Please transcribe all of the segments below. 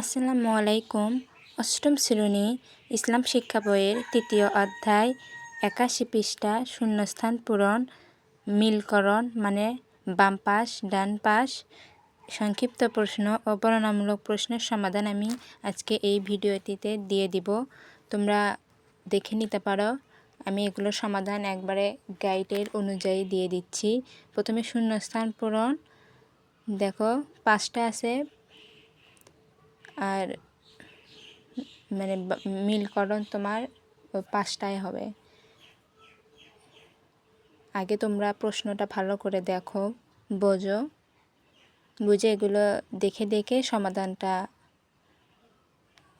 আসসালামু আলাইকুম। অষ্টম শ্রেণি ইসলাম শিক্ষা বইয়ের তৃতীয় অধ্যায় একাশি পৃষ্ঠা শূন্যস্থান পূরণ, মিলকরণ মানে বাম পাশ, ডান পাশ। সংক্ষিপ্ত প্রশ্ন ও বর্ণনামূলক প্রশ্নের সমাধান আমি আজকে এই ভিডিওটিতে দিয়ে দিব। তোমরা দেখে নিতে পারো। আমি এগুলোর সমাধান একবারে গাইডের অনুযায়ী দিয়ে দিচ্ছি। প্রথমে শূন্যস্থান পূরণ। দেখো, পাঁচটা আছে। আর মানে মিলকরণ তোমার পাঁচটায় হবে। আগে তোমরা প্রশ্নটা ভালো করে দেখো, বোঝো, বুঝে এগুলো দেখে দেখে সমাধানটা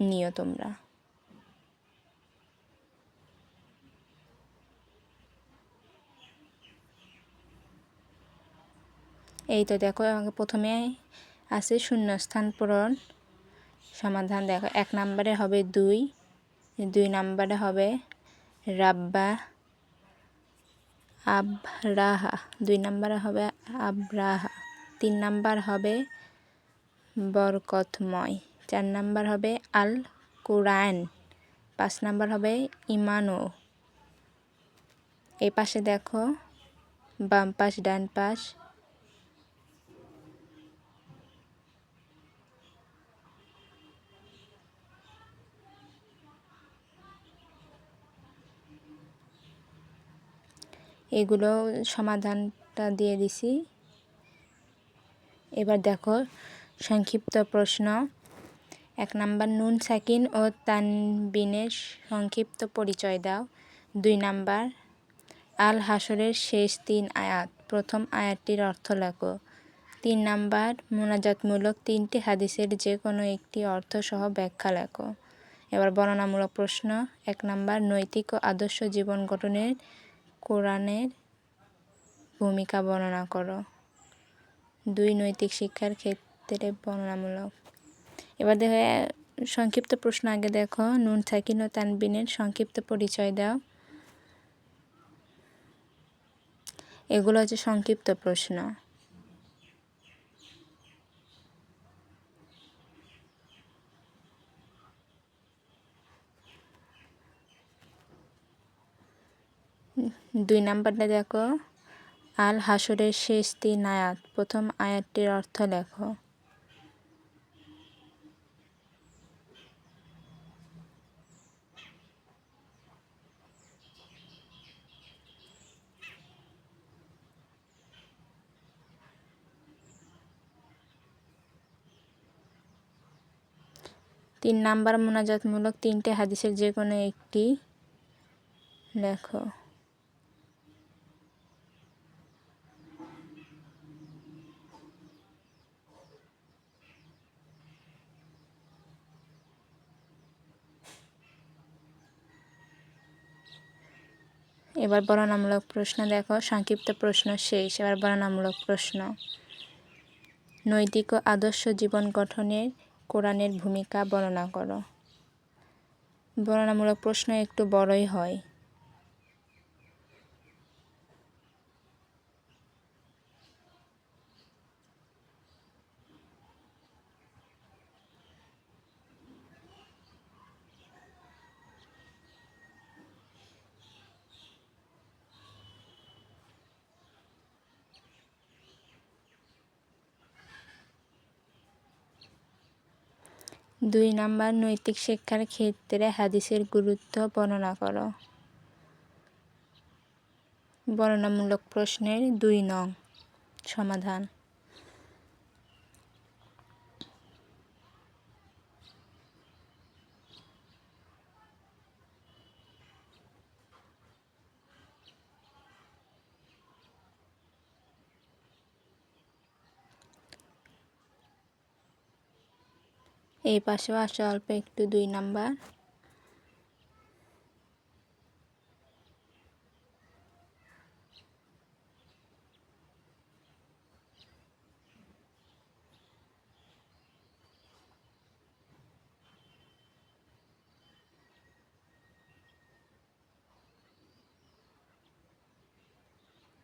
নিও তোমরা। এই তো দেখো, আমাকে প্রথমে আছে শূন্যস্থান পূরণ। সমাধান দেখো, এক নম্বরে হবে দুই দুই নম্বরে হবে রাব্বা আবরাহা, দুই নম্বরে হবে আবরাহা, তিন নাম্বার হবে বরকতময়, চার নাম্বার হবে আল কোরআন, পাঁচ নাম্বার হবে ইমানো এই পাশে দেখো, বাম পাশ, ডান পাশ এগুলো সমাধানটা দিয়ে দিছি। এবার দেখো, সংক্ষিপ্ত প্রশ্ন। এক নাম্বার, নুন, সাকিন ও তানবিনের সংক্ষিপ্ত পরিচয় দাও। দুই নাম্বার, আল হাসরের শেষ তিন আয়াত, প্রথম আয়াতটির অর্থ লেখো। তিন নাম্বার, মোনাজাতমূলক তিনটি হাদিসের যে কোনো একটি অর্থসহ ব্যাখ্যা লেখো। এবার বর্ণনামূলক প্রশ্ন। এক নাম্বার, নৈতিক ও আদর্শ জীবন গঠনের কোরআনের ভূমিকা বর্ণনা করো। দুই নৈতিক শিক্ষার ক্ষেত্রে বর্ণনামূলক। এবার দেখো সংক্ষিপ্ত প্রশ্ন আগে দেখো। নুন থাকিন ও তানবিনের সংক্ষিপ্ত পরিচয় দাও। এগুলো হচ্ছে সংক্ষিপ্ত প্রশ্ন। দুই নাম্বারটা দেখো। আল হাসরের শেষ তিন আয়াত। প্রথম আয়াতটির অর্থ লেখো। তিন নাম্বার মোনাজাতমূলক তিনটে হাদিসের যে কোনো একটি লেখো। এবার বর্ণনামূলক প্রশ্ন দেখো, সংক্ষিপ্ত প্রশ্ন শেষ, এবার বর্ণনামূলক প্রশ্ন। নৈতিক ও আদর্শ জীবন গঠনের কোরআনের ভূমিকা বর্ণনা করো। বর্ণনামূলক প্রশ্ন একটু বড়ই হয়। দুই নাম্বার নৈতিক শিক্ষার ক্ষেত্রে হাদিসের গুরুত্ব বর্ণনা করো। বর্ণনামূলক প্রশ্নের দুই নং সমাধান। এই পাশেও আসে, অল্প একটু, দুই নাম্বার।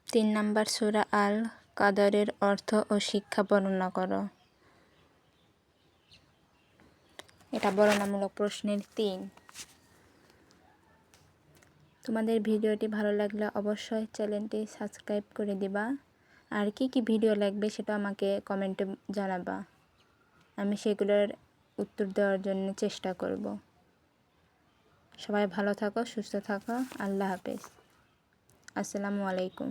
তিন নাম্বার, সুরা আল কাদরের অর্থ ও শিক্ষা বর্ণনা করো। এটা বর্ণনামূলক প্রশ্নের তিন। তোমাদের ভিডিওটি ভালো লাগলে অবশ্যই চ্যানেলটি সাবস্ক্রাইব করে দিবা। আর কি কি ভিডিও লাগবে সেটা আমাকে কমেন্টে জানাবা। আমি সেগুলোর উত্তর দেওয়ার জন্য চেষ্টা করব। সবাই ভালো থাকো, সুস্থ থাকো। আল্লাহ হাফেজ। আসসালামু আলাইকুম।